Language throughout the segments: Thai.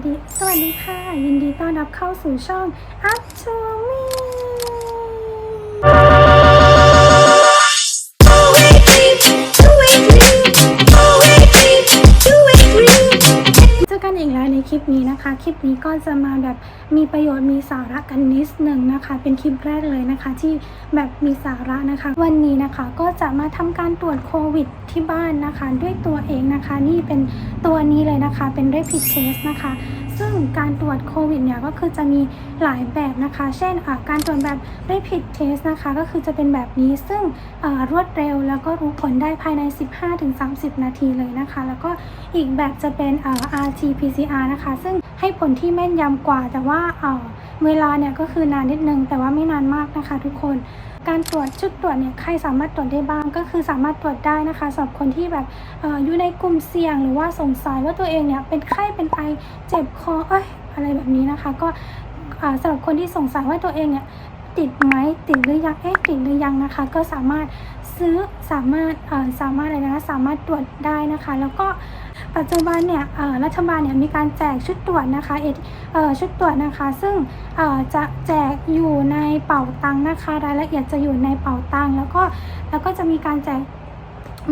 สวัสดีค่ะ ยินดีต้อนรับเข้าสู่ช่องอัพชู ปนี้นะคะ คลิปนี้ก็จะมาแบบมีประโยชน์มีสาระกันนิดหนึ่งนะคะ เป็นคลิปแรกเลยนะคะ ที่แบบมีสาระนะคะ วันนี้นะคะก็จะมาทำการตรวจโควิดที่บ้านนะคะ ด้วยตัวเองนะคะ นี่เป็นตัวนี้เลยนะคะ เป็น rapid test นะคะ ซึ่งการตรวจโควิดเนี่ยก็คือจะมีหลายแบบนะคะ เช่นการตรวจแบบ rapid test นะคะ ก็คือจะเป็นแบบนี้ซึ่งรวดเร็วแล้วก็รู้ผลได้ภายใน 15-30 นาทีเลยนะคะ แล้วก็อีกแบบจะเป็น RT-PCR นะคะ ซึ่งให้ผลที่แม่นยำกว่าแต่ว่าเวลาเนี่ยก็คือนานนิดนึงแต่ว่าไม่นานมากนะคะทุกคน การตรวจชุดตรวจเนี่ยใครสามารถตรวจได้บ้างก็คือสามารถตรวจได้นะคะสำหรับคนที่แบบออยู่ในกลุ่มเสี่ยงหรือว่าสงสัยว่าตัวเองเนี่ยเป็นไข้เป็นไอเจ็บคอเอ้ยอะไรแบบนี้นะคะ ก็สำหรับคนที่สงสัยว่าตัวเองเนี่ยติดไหมติดหรือยังเอ๊ะติดหรือยังนะคะ ก็สามารถซื้อสามารถสามารถอะไรนะสามารถตรวจได้นะคะ แล้วก็ ปัจจุบันเนี่ยรัฐบาลเนี่ยมีการแจกชุดตรวจนะคะเออชุดตรวจนะคะ ซึ่งจะแจกอยู่ในเป๋าตังค์นะคะ รายละเอียดจะอยู่ในเป๋าตังค์แล้วก็แล้วก็จะมีการแจก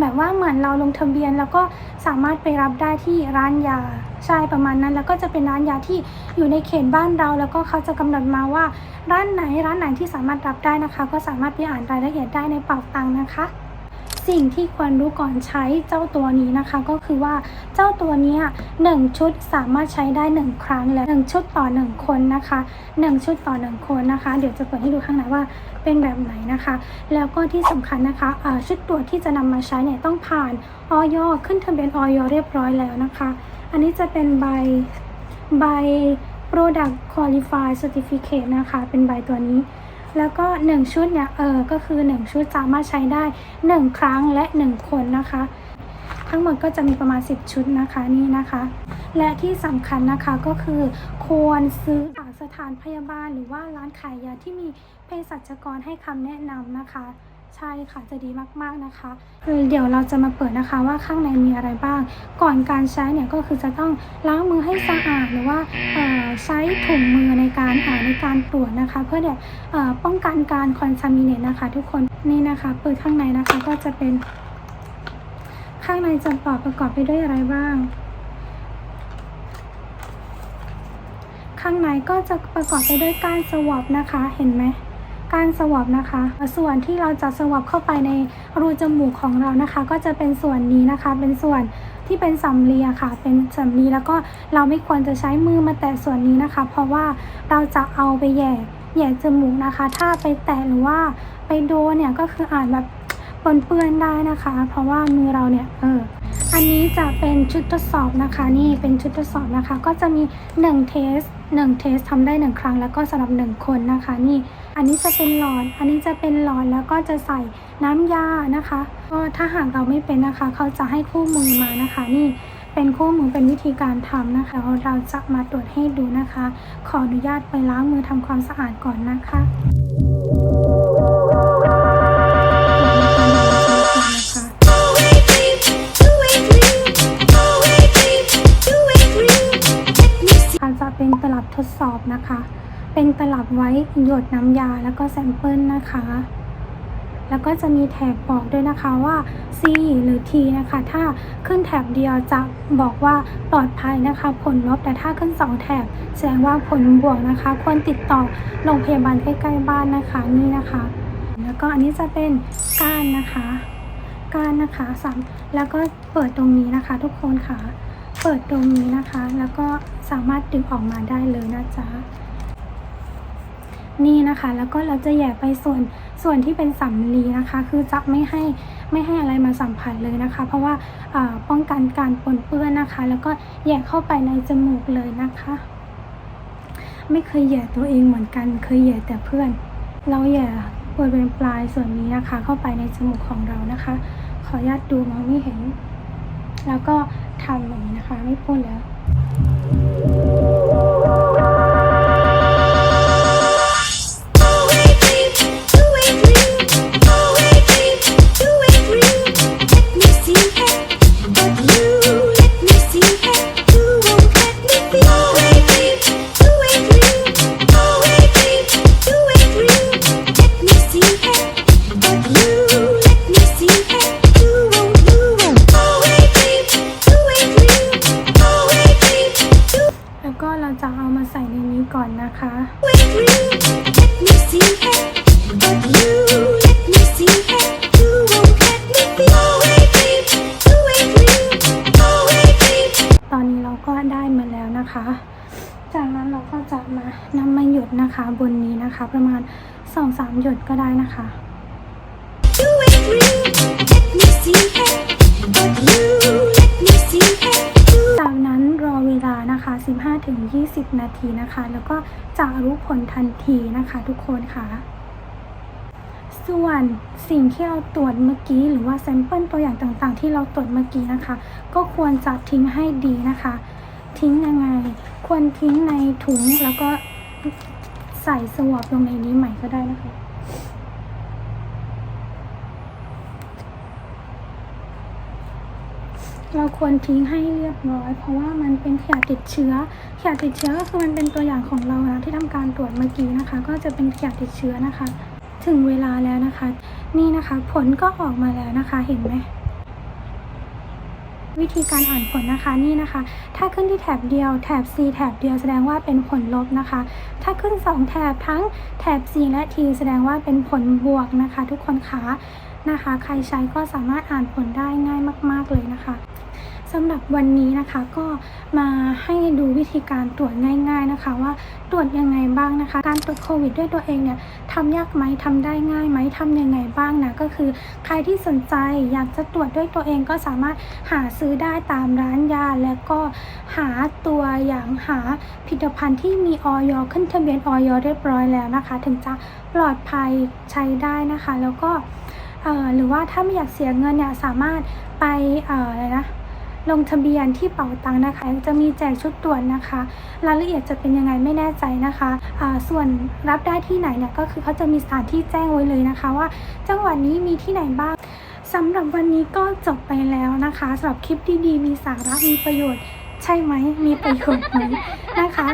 แบบว่าเหมือนเราลงทะเบียนแล้วก็สามารถไปรับได้ที่ร้านยาใช่ประมาณนั้น แล้วก็จะเป็นร้านยาที่อยู่ในเขตบ้านเรา แล้วก็เขาจะกำหนดมาว่า ร้านไหนร้านไหนที่สามารถรับได้นะคะ ก็สามารถไปอ่านรายละเอียดได้ในเป๋าตังค์นะคะ สิ่งที่ควรรู้ก่อนใช้เจ้าตัวนี้นะคะ ก็คือว่าเจ้าตัวนี้ยหนึ่งชุดสามารถใช้ได้หนึ่งครั้งและหนึ่งชุดต่อหนึ่งคนนะคะหนึ่งชุดต่อหนึ่งคนนะคะ เดี๋ยวจะเปิดให้ดูข้างในว่าเป็นแบบไหนนะคะ แล้วก็ที่สำคัญนะคะชุดตรวจที่จะนำมาใช้เนี่ยต้องผ่านออยขึ้นทะเบียนออยเรียบร้อยแล้วนะคะ อันนี้จะเป็นใบใบ Product Qualify Certificate นะคะ เป็นใบตัวนี้ แล้วก็ 1 ชุดเนี่ยเออก็คือ 1 ชุดสามารถใช้ได้ 1 ครั้งและ 1 คนนะคะ ทั้งหมดก็จะมีประมาณ 10 ชุดนะคะนี่นะคะ และที่สำคัญนะคะก็คือ ควรซื้อจากสถานพยาบาลหรือว่าร้านขายยาที่มีเภสัชกรให้คำแนะนำนะคะ ใช่ค่ะจะดีมากๆนะคะเดี๋ยวเราจะมาเปิดนะคะว่าข้างในมีอะไรบ้าง ก่อนการใช้เนี่ยก็คือจะต้องล้างมือให้สะอาดหรือว่าใช้ถุงมือในการอ่าในการตรวจนะคะ เพื่อเนี่ยเอ่อป้องกันการคอนซามิเนตนะคะ ทุกคนนี่นะคะ เปิดข้างในนะคะก็จะเป็น ข้างในจะประกอบไปด้วยอะไรบ้าง ข้างในก็จะประกอบไปด้วยการสวอปนะคะเห็นไหม การสวอปนะคะ ส่วนที่เราจะสวอปเข้าไปในรูจมูกของเรานะคะ ก็จะเป็นส่วนนี้นะคะ เป็นส่วนที่เป็นสำลีค่ะ เป็นสำลีแล้วก็เราไม่ควรจะใช้มือมาแตะส่วนนี้นะคะ เพราะว่าเราจะเอาไปแย่แย่จมูกนะคะ ถ้าไปแตะหรือว่าไปโดนเนี่ยก็คืออาจแบบปนเปื้อนได้นะคะ เพราะว่ามือเราเนี่ยเออ อันนี้จะเป็นชุดทดสอบนะคะ นี่เป็นชุดทดสอบนะคะ ก็จะมี1เทส1เทสทำได้ 1 ครั้ง แล้วก็สำหรับ 1 คนนะคะ นี่ อันนี้จะเป็นหลอด อันนี้จะเป็นหลอดแล้วก็จะใส่น้ำยานะคะ ก็ถ้าหากเราไม่เป็นนะคะ เขาจะให้คู่มือมานะคะ นี่เป็นคู่มือเป็นวิธีการทำนะคะ เราจะมาตรวจให้ดูนะคะ ขออนุญาตไปล้างมือทำความสะอาดก่อนนะคะ เป็นตลับทดสอบนะคะ เป็นตลับไว้หยดน้ำยาแล้วก็แซมเปิลนะคะ แล้วก็จะมีแถบบอกด้วยนะคะว่า C หรือ T นะคะ ถ้าขึ้นแถบเดียวจะบอกว่าปลอดภัยนะคะ ผลลบแต่ถ้าขึ้น 2 แถบแสดงว่าผลบวกนะคะ ควรติดต่อโรงพยาบาลใกล้ๆบ้านนะคะนี่นะคะ แล้วก็อันนี้จะเป็นก้านนะคะก้านนะคะสามแล้วก็เปิดตรงนี้นะคะ ทุกคนค่ะ เปิดตรงนี้นะคะ แล้วก็ สามารถดึงออกมาได้เลยนะจ๊ะนี่นะคะ แล้วก็เราจะแย่ไปส่วนส่วนที่เป็นสำลีนะคะ คือจะไม่ให้ไม่ให้อะไรมาสัมผัสเลยนะคะ เพราะว่าป้องกันการปนเปื้อนนะคะ แล้วก็แย่เข้าไปในจมูกเลยนะคะ ไม่เคยแย่ตัวเองเหมือนกัน เคยแย่แต่เพื่อน เราแย่บริเวณปลายส่วนนี้นะคะ เข้าไปในจมูกของเรานะคะ ขออนุญาตดูมองไม่เห็น แล้วก็ทำแบบนี้นะคะ ไม่พูดแล้ว จะเอามาใส่ในนี้ก่อนนะคะ Wait, let me see it. But you let me see it. You won't let me be. Always dream, always dream, always dream. ตอนนี้เราก็ได้มาแล้วนะคะ จากนั้นเราก็จะมานำมาหยดนะคะบนนี้นะคะ ประมาณ 2-3 หยดก็ได้นะคะ You ain't real. Let me see it. But you 15-20 นาทีนะคะ แล้วก็จะรู้ผลทันทีนะคะทุกคนค่ะ ส่วนสิ่งที่เราตรวจเมื่อกี้ หรือว่าแซมเปิลตัวอย่างต่างๆ ที่เราตรวจเมื่อกี้นะคะ ก็ควรจะทิ้งให้ดีนะคะ ทิ้งยังไง ควรทิ้งในถุงแล้วก็ใส่สวอปลงในนี้ใหม่ก็ได้นะคะ เราควรทิ้งให้เรียบร้อย เพราะว่ามันเป็นขยะติดเชื้อขยะติดเชื้อก็คือมันเป็นตัวอย่างของเรานะที่ทำการตรวจเมื่อกี้นะคะ ก็จะเป็นขยะติดเชื้อนะคะ ถึงเวลาแล้วนะคะ นี่นะคะ ผลก็ออกมาแล้วนะคะเห็นไหมวิธีการอ่านผลนะคะนี่นะคะ ถ้าขึ้นที่แถบเดียวแถบ C แถบเดียวแสดงว่าเป็นผลลบนะคะ ถ้าขึ้น 2 แถบทั้งแถบ C และ T แสดงว่าเป็นผลบวกนะคะ ทุกคนคะ นะคะ ใครใช้ก็สามารถอ่านผลได้ง่ายมาก ๆ เลยนะคะสำหรับวันนี้นะคะก็มาให้ดูวิธีการตรวจง่าย ๆนะคะ ว่าตรวจยังไงบ้างนะคะ การตรวจโควิดด้วยตัวเองเนี่ยทำยากไหมทำได้ง่ายไหมทำยังไงบ้างนะก็คือใครที่สนใจอยากจะตรวจด้วยตัวเองก็สามารถหาซื้อได้ตามร้านยา แล้วก็หาตัวอย่างหาผลิตภัณฑ์ที่มีออยขึ้นทะเบียนออยเรียบร้อยแล้วนะคะ ถึงจะปลอดภัยใช้ได้นะคะ แล้วก็ หรือว่าถ้าไม่อยากเสียเงินเนี่ยสามารถไปอะไรนะลงทะเบียนที่เป๋าตังค์นะคะ จะมีแจกชุดตรวจนะคะ รายละเอียดจะเป็นยังไงไม่แน่ใจนะคะะส่วนรับได้ที่ไหนเนี่ยก็คือเขาจะมีสถานที่แจ้งไว้เลยนะคะ ว่าจังหวัดนี้มีที่ไหนบ้างสำหรับวันนี้ก็จบไปแล้วนะคะสำหรับคลิปดีๆมีสาระมีประโยชน์ ใช่ไหมมีประโยชน์ไหมนะคะ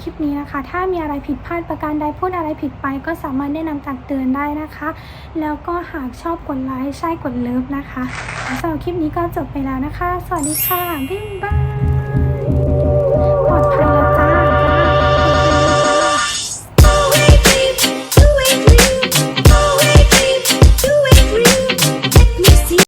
คลิปนี้นะคะ ถ้ามีอะไรผิดพลาดประการใดพูดอะไรผิดไปก็สามารถแนะนำตักเตือนได้นะคะ แล้วก็หากชอบกดไลค์ใช่กดเลิฟนะคะสำหรับคลิปนี้ก็จบไปแล้วนะคะ สวัสดีค่ะ บ๊ายบาย